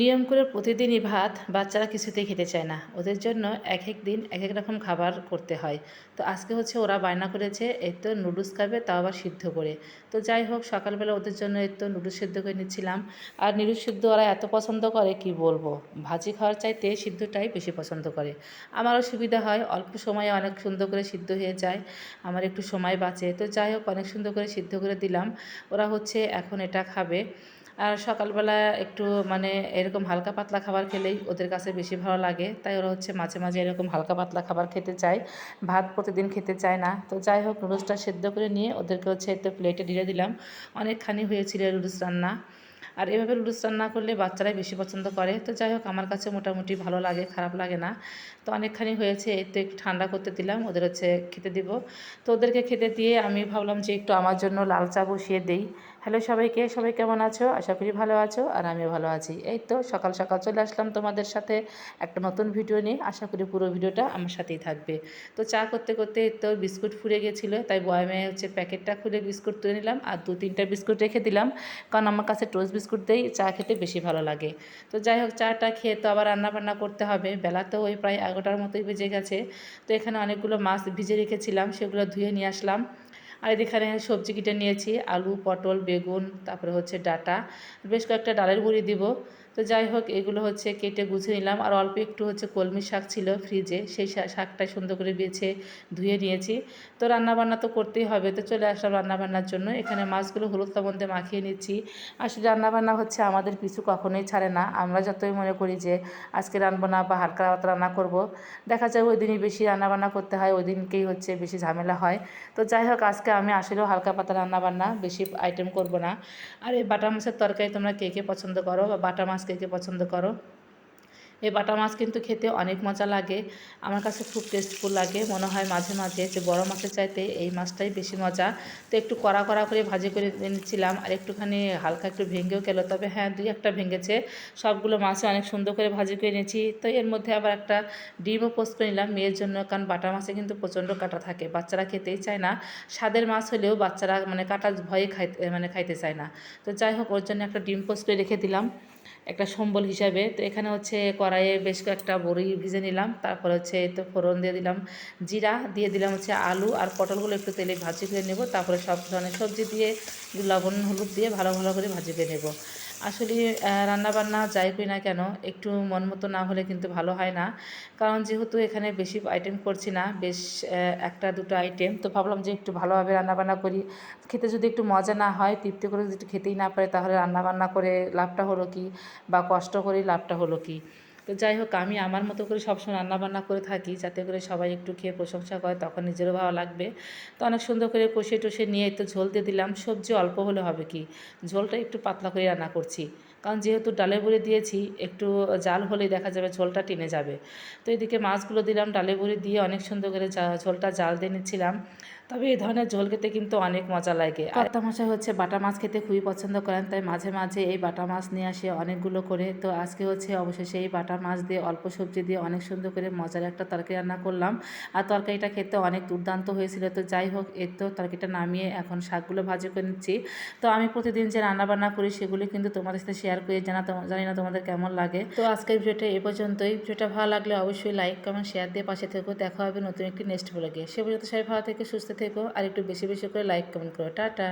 নিয়ম করে প্রতিদিনই ভাত, বাচ্চারা কিছুতেই খেতে চায় না। ওদের জন্য এক এক দিন এক এক রকম খাবার করতে হয়। তো আজকে হচ্ছে ওরা বায়না করেছে এই তো নুডলস খাবে, তাও আবার সিদ্ধ করে। তো যাই হোক, সকালবেলা ওদের জন্য এই তো নুডলস সিদ্ধ করে নিচ্ছিলাম। আর নুডলস সিদ্ধ ওরা এত পছন্দ করে, কি বলব? ভাজি খাওয়ার চাইতে সিদ্ধটাই বেশি পছন্দ করে। আমারও সুবিধা হয়, অল্প সময়ে অনেক সুন্দর করে সিদ্ধ হয়ে যায়। আমার একটু সময় বাঁচে। তো যাই হোক, অনেক সুন্দর করে সিদ্ধ করে দিলাম। ওরা হচ্ছে এখন এটা খাবে। আর সকালবেলা একটু মানে এরকম হালকা পাতলা খাবার খেলেই ওদের কাছে বেশি ভালো লাগে। তাই ওরা হচ্ছে মাঝে মাঝে এরকম হালকা পাতলা খাবার খেতে চায়। ভাত প্রতিদিন খেতে চায় না। তো যাই হোক নুডলসটা সেদ্ধ করে নিয়ে ওদেরকে হচ্ছে একটু প্লেটে ঢেলে দিলাম। অনেকখানি হয়েছিল নুডলস রান্না। আর এভাবে নুডলস রান্না করলে বাচ্চারাই বেশি পছন্দ করে। তো যাই হোক, আমার কাছে মোটামুটি ভালো লাগে, খারাপ লাগে না। তো অনেকখানি হয়েছে তো একটু ঠান্ডা করতে দিলাম, ওদের হচ্ছে খেতে দিব। তো ওদেরকে খেতে দিয়ে আমি ভাবলাম যে একটু আমার জন্য লাল চা বসিয়ে দিই। হ্যালো সবাইকে, সবাই কেমন আছো? আশা করি ভালো আছো আর আমিও ভালো আছি। এই তো সকাল সকাল চলে আসলাম তোমাদের সাথে একটা নতুন ভিডিও নিয়ে। আশা করি পুরো ভিডিওটা আমার সাথেই থাকবে। তো চা করতে করতে তো বিস্কুট ফুরে গেছিল, তাই বয়ামে হচ্ছে প্যাকেটটা খুলে বিস্কুট তুলে নিলাম আর দু তিনটা বিস্কুট রেখে দিলাম। কারণ আমার কাছে টোস্ট বিস্কুট দিয়েই চা খেতে বেশি ভালো লাগে। তো যাই হোক, চাটা খেয়ে তো আবার রান্না বান্না করতে হবে। বেলা তো ওই প্রায় এগারোটার মতোই বেজে গেছে। তো এখানে অনেকগুলো মাছ ভিজে রেখেছিলাম, সেগুলো ধুয়ে নিয়ে আসলাম। আর এখানে সবজি কেটে নিয়েছি, আলু, পটল, বেগুন, তারপরে হচ্ছে ডাটা বেশ কয়েকটা ডালের গুঁড়ি দিব। তো যাই হোক, এগুলো হচ্ছে কেটে গুছিয়ে নিলাম, আর অল্প একটু হচ্ছে কলমি শাক ছিল ফ্রিজে, সেই শাকটা সুন্দর করে বেছে ধুয়ে নিয়েছি। তো রান্নাবান্না তো করতেই হবে, তো চলে আসলাম রান্নাবান্নার জন্য। এখানে মাছগুলো হলুদ লবণতে মাখিয়ে নিচ্ছি। আসলে রান্নাবান্না হচ্ছে আমাদের পিছু কখনোই ছাড়ে না। আমরা যতই মনে করি যে আজকে রান্না না বা হালকা রান্না করব, দেখা যায় ওই দিনই বেশি রান্নাবান্না করতে হয়, ওই দিনকেই হচ্ছে বেশি ঝামেলা হয়। তো যাই হোক, আজকে আমি আসলেও হালকা পাতা রান্না বান্না বেশি আইটেম করব না। আর এই বাটা মাছের তরকারি তোমরা কে কে পছন্দ করো বা বাটা মাছ কে কে পছন্দ করো? এই বাটা মাছ কিন্তু খেতে অনেক মজা লাগে। আমার কাছে খুব টেস্টফুল লাগে। মনে হয় মাঝে মাঝে যে বড় মাছের চাইতে এই মাছটাই বেশি মজা। তো একটু কড়া কড়া করে ভাজি করে নিচ্ছিলাম আর একটুখানি হালকা একটু ভেঙেও গেল। তবে হ্যাঁ দুই একটা ভেঙেছে। সবগুলো মাছে অনেক সুন্দর করে ভাজি করে নিয়েছি তো এর মধ্যে আবার একটা ডিমও পোস্ট করে নিলাম মেয়ের জন্য, কারণ বাটা মাছে কিন্তু প্রচণ্ড কাটা থাকে। বাচ্চারা খেতেই চায় না। স্বাদের মাছ হলেও বাচ্চারা মানে কাটা ভয়ে খাইতে মানে খাইতে চায় না। তো যাই হোক, ওর জন্য একটা ডিম পোস্ট করে রেখে দিলাম। একটা সম্বল হিসাবে। তো এখানে হচ্ছে কড়াইয়ে বেশ কয়েকটা বড়ি ভিজে নিলাম। তারপর হচ্ছে তো ফোড়ন দিয়ে দিলাম জিরা, দিয়ে দিলাম হচ্ছে আলু আর পটলগুলো একটু তেলে ভাজি করে নেব। তারপরে সব ধরনের সবজি দিয়ে লবণ হলুদ দিয়ে ভালো ভালো করে ভাজি করে নেব। আসলে রান্নাবান্না যাই করি না কেন, একটু মন মতো না হলে কিন্তু ভালো হয় না। কারণ যেহেতু এখানে বেশি আইটেম করছি না, বেশ একটা, দুটো আইটেম তো ভাবলাম যে একটু ভালোভাবে রান্নাবান্না করি। খেতে যদি একটু মজা না হয়, তৃপ্তি করে যদি খেতেই না পারে, তাহলে রান্নাবান্না করে লাভটা হলো কি বা কষ্ট করে লাভটা হলো কি? তো যাই হোক, আমি আমার মতো করে সবসময় রান্নাবান্না করে থাকি যাতে করে সবাই একটু খেয়ে প্রশংসা করে, তখন নিজেরও ভালো লাগবে। তো অনেক সুন্দর করে কষে টষে নিয়ে একটু ঝোল দিয়ে দিলাম। সবজি অল্প হলে হবে কি? ঝোলটা একটু পাতলা করে রান্না করছি। কারণ যেহেতু ডালে বড়ি দিয়েছি, একটু জাল হলেই দেখা যাবে ঝোলটা টেনে যাবে। তো এদিকে মাছগুলো দিলাম ডালে বড়ি দিয়ে অনেক সুন্দর করে ঝোলটা জাল দিয়ে নিচ্ছিলাম। তবে এই ধরনের ঝোল খেতে কিন্তু অনেক মজা লাগে। কর্তা মশাই হচ্ছে বাটা মাছ খেতে খুবই পছন্দ করেন, তাই মাঝে মাঝে এই বাটা মাছ নিয়ে আসে অনেকগুলো করে। তো আজকে হচ্ছে অবশেষে এই বাটা মাছ দিয়ে অল্প সবজি দিয়ে অনেক সুন্দর করে মজার একটা তরকারি রান্না করলাম। আর তরকারিটা খেতে অনেক দুর্দান্ত হয়েছিল। তো যাই হোক এর তো তরকারিটা নামিয়ে এখন শাকগুলো ভাজি করে নিচ্ছি। তো আমি প্রতিদিন যে রান্না বান্না করি সেগুলি কিন্তু তোমাদের সাথে শেয়ার করে, জানা জানি না তোমাদের কেমন লাগে। তো আজকের ভিডিওটা এ পর্যন্তই। ভিডিওটা ভালো লাগলে অবশ্যই লাইক কমেন্ট শেয়ার দিয়ে পাশে থেকো। দেখা হবে নতুন একটি নেক্সট ব্লগে সে পর্যন্ত সবাই ভালো থেকে সুস্থ থেকো আর একটু বেশি বেশি করে লাইক কমেন্ট করো। টাটা।